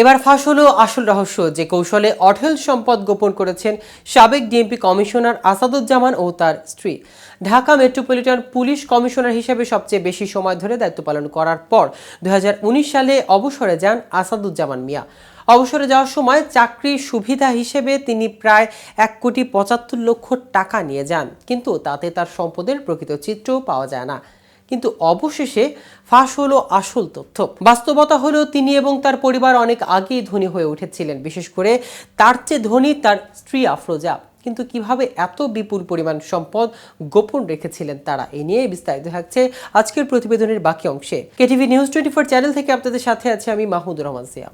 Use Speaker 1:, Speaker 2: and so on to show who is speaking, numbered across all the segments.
Speaker 1: এবার ফাঁস হলো আসল রহস্য, যে কৌশলে অঢেল সম্পদ গোপন করেছেন সাবেক ডিএমপি কমিশনার আসাদুজ্জামান ও তার স্ত্রী। ঢাকা মেট্রোপলিটন পুলিশ কমিশনার হিসেবে সবচেয়ে বেশি সময় ধরে দায়িত্ব পালন করার পর দু হাজার উনিশ সালে অবসরে যান আসাদুজ্জামান মিয়া। অবসরে যাওয়ার সময় চাকরির সুবিধা হিসেবে তিনি প্রায় এক কোটি পঁচাত্তর লক্ষ টাকা নিয়ে যান, কিন্তু তাতে তার সম্পদের প্রকৃত চিত্রও পাওয়া যায় না। কিন্তু অবশেষে ফাঁস হলো আসল তথ্য। বাস্তবতা হলো তিনি এবং তার পরিবার অনেক আগেই ধনী হয়ে উঠেছিলেন। বিশেষ করে তার চেয়ে ধনী তার স্ত্রী আফরোজা। কিন্তু কীভাবে এত বিপুল পরিমাণ সম্পদ গোপন রেখেছিলেন তারা, এ নিয়ে বিস্তারিত থাকছে আজকের প্রতিবেদনের বাকি অংশে। KTV news twenty four channel থেকে আপনাদের সাথে আছে আমি মাহমুদুর রহমান সিয়া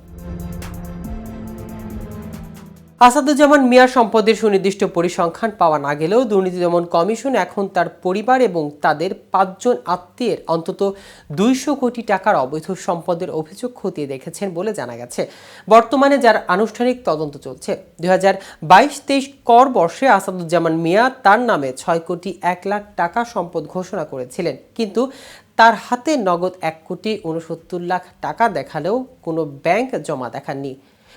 Speaker 1: আসাদুজ্জামান মিয়ার সম্পদের সুনির্দিষ্ট পরিসংখ্যান পাওয়া না গেলেও দুর্নীতি দমন কমিশন এখন তার পরিবার এবং তাদের পাঁচজন আত্মীয়ের অন্তত দুইশো কোটি টাকার অবৈধ সম্পদের অভিযোগ খতিয়ে দেখেছেন বলে জানা গেছে। বর্তমানে যার আনুষ্ঠানিক তদন্ত চলছে। দুই হাজার বাইশ তেইশ কর বর্ষে আসাদুজ্জামান মিয়া তার নামে ছয় কোটি এক লাখ টাকা সম্পদ ঘোষণা করেছিলেন। কিন্তু তার হাতে নগদ এক কোটি উনসত্তর লাখ টাকা দেখালেও কোনো ব্যাংক জমা দেখাননি।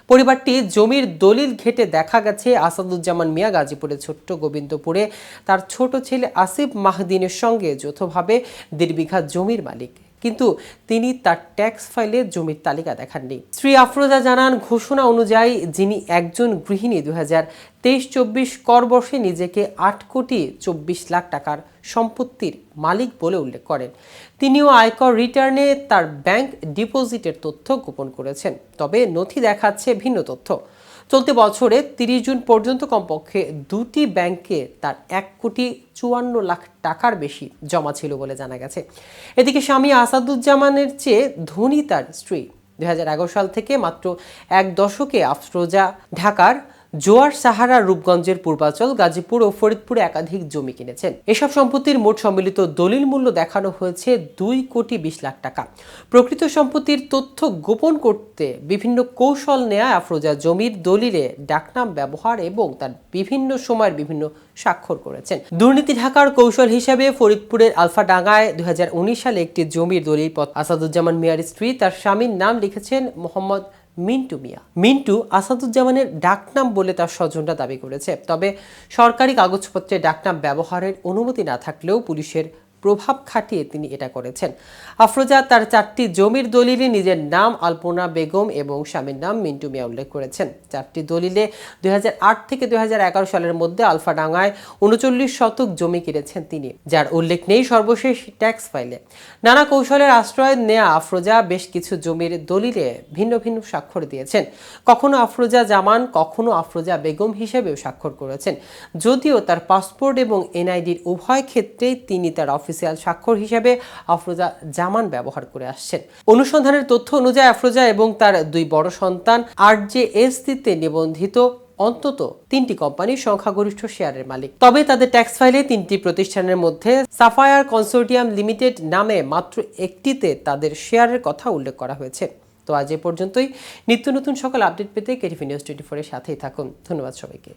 Speaker 1: পরিবারটি জমির দলিল ঘেটে দেখা গেছে আসাদুজ্জামান মিয়া গাজীপুরের ছোট্ট গোবিন্দপুরে। তার ছোট ছেলে আসিফ মাহদিনের সঙ্গে যৌথভাবে দেড় বিঘা জমির মালিক। কিন্তু তিনি তার ট্যাক্স ফাইলে জমির তালিকা দেখাননি। শ্রী আফরোজা জানান, ঘোষণা অনুযায়ী যিনি একজন গৃহিণী দু হাজার তেইশ চব্বিশ কর বর্ষে নিজেকে আট কোটি চব্বিশ লাখ টাকার সম্পত্তির মালিক বলে উল্লেখ করেন। তিনিও আয়কর রিটার্নে তার ব্যাংক ডিপোজিটের তথ্য গোপন করেছেন। তবে নথি দেখাচ্ছে ভিন্ন তথ্য। চলতি বছরে তিরিশ জুন পর্যন্ত কমপক্ষে দুটি ব্যাংকে তার এক কোটি চুয়ান্ন লাখ টাকার বেশি জমা ছিল বলে জানা গেছে। এদিকে স্বামী আসাদুজ্জামানের চেয়ে ধনী তার স্ত্রী। দুই হাজার এগারো সাল থেকে মাত্র এক দশকে আফরোজা ঢাকার জোয়ার, সাহারা, রূপগঞ্জের পূর্বাচল, গাজীপুর ও ফরিদপুরে একাধিক জমি কিনেছেন। এসব সম্পত্তির মোট সম্মিলিত দলিল মূল্য দেখানো হয়েছে দুই কোটি বিশ লাখ টাকা। প্রকৃত সম্পত্তির তথ্য গোপন করতে বিভিন্ন কৌশল নেয়া আফরোজা জমির দলিলে ডাকনাম ব্যবহার এবং তার বিভিন্ন সময়ের বিভিন্ন স্বাক্ষর করেছেন। দুর্নীতি ঢাকার কৌশল হিসেবে ফরিদপুরের আলফাডাঙ্গায় দুই হাজার উনিশ সালে একটি জমির দলিল পথ আসাদুজ্জামান মিয়ার স্ত্রী তার স্বামীর নাম লিখেছেন মোহাম্মদ মিন্টু মিয়া। মিন্টু আসাদুজ্জামানের ডাকনাম বলে তার স্বজনরা দাবি করেছে। তবে সরকারি কাগজপত্রে ডাকনাম ব্যবহারের অনুমতি না থাকলেও পুলিশের প্রভাব খাটিয়ে তিনি এটা করেছেন। আফরোজা তার চারটি জমির দলিলে নিজের নাম আলপনা বেগম এবং স্বামীর নাম মিন্টু মিয়া উল্লেখ করেছেন। চারটি দলিলে দুই থেকে দুই সালের মধ্যে আলফাডাঙ্গায় উনচল্লিশ শতক জমি কিনেছেন তিনি, যার উল্লেখ নেই সর্বশেষ ট্যাক্স ফাইলে। নানা কৌশলের আশ্রয় নেয়া আফরোজা বেশ কিছু জমির দলিলে ভিন্ন ভিন্ন স্বাক্ষর দিয়েছেন। কখনো আফরোজা জামান, কখনো আফরোজা বেগম হিসেবেও স্বাক্ষর করেছেন। যদিও তার পাসপোর্ট এবং এনআইডির উভয় ক্ষেত্রেই তিনি তার অফিসিয়াল স্বাক্ষর হিসেবে আফরোজা জামান ব্যবহার করে আসছেন। অনুসন্ধানের তথ্য অনুযায়ী আফরোজা এবং তার দুই বড় সন্তান আর জে এস দিতে নিবন্ধিত অন্তত তিনটি কোম্পানির সংখ্যাগরিষ্ঠ শেয়ারের মালিক। তবে তাদের ট্যাক্স ফাইলে তিনটি প্রতিষ্ঠানের মধ্যে সাফায়ার কনসোর্টিয়াম লিমিটেড নামে মাত্র একটিতে তাদের শেয়ারের কথা উল্লেখ করা হয়েছে। তো আজ এ পর্যন্তই। নিত্য নতুন সকল আপডেট পেতে কেটিভি নিউজ টোয়েন্টি ফোরের সাথেই থাকুন। ধন্যবাদ সবাইকে।